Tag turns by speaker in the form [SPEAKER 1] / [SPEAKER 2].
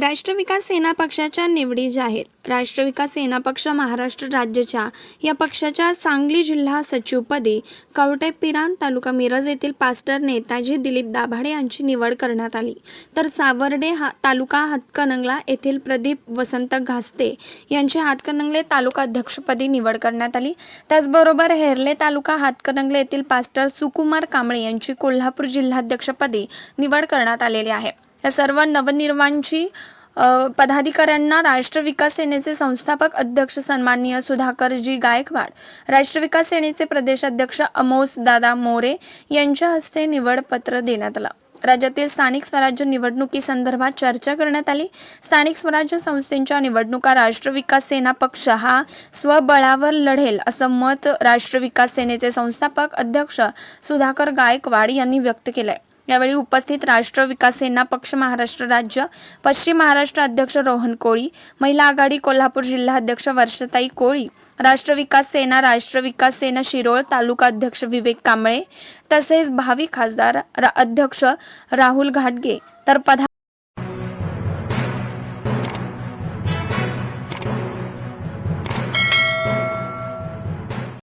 [SPEAKER 1] राष्ट्रविकास सेना पक्षाच्या निवडी जाहीर. राष्ट्र विकास सेना पक्ष महाराष्ट्र राज्याच्या या पक्षाच्या सांगली जिल्हा सचिवपदी कवटे पिरान तालुका मिरज येथील पास्टर नेताजी दिलीप दाभाडे यांची निवड करण्यात आली. तर सावर्डे हा तालुका हातकणंगला येथील प्रदीप वसंत घासते यांची हातकणंगले तालुका अध्यक्षपदी निवड करण्यात आली. त्याचबरोबर हेरले तालुका हातकणंगले येथील पास्टर सुकुमार कांबळे यांची कोल्हापूर जिल्हाध्यक्षपदी निवड करण्यात आलेली आहे. या सर्व नवनिर्माणची पदाधिकाऱ्यांना राष्ट्र विकास सेनेचे संस्थापक अध्यक्ष सन्माननीय सुधाकरजी गायकवाड राष्ट्र विकास सेनेचे प्रदेशाध्यक्ष अमोस दादा मोरे यांच्या हस्ते निवडपत्र देण्यात आलं. राज्यातील स्थानिक स्वराज्य निवडणुकीसंदर्भात चर्चा करण्यात आली. स्थानिक स्वराज्य संस्थेच्या निवडणुका राष्ट्र विकास सेना पक्ष हा स्वबळावर लढेल असं मत राष्ट्र विकास सेनेचे संस्थापक अध्यक्ष सुधाकर गायकवाड यांनी व्यक्त केलं आहे यावेळी उपस्थित राष्ट्र विकास सेना पक्ष महाराष्ट्र राज्य पश्चिम महाराष्ट्र अध्यक्ष रोहन कोळी महिला आघाडी कोल्हापूर जिल्हा अध्यक्ष वर्षताई कोळी राष्ट्र विकास सेना राष्ट्र विकास सेना शिरोळ तालुका अध्यक्ष विवेक कांबळे तसेच भावी खासदार रा- अध्यक्ष राहुल घाटगे तर पदा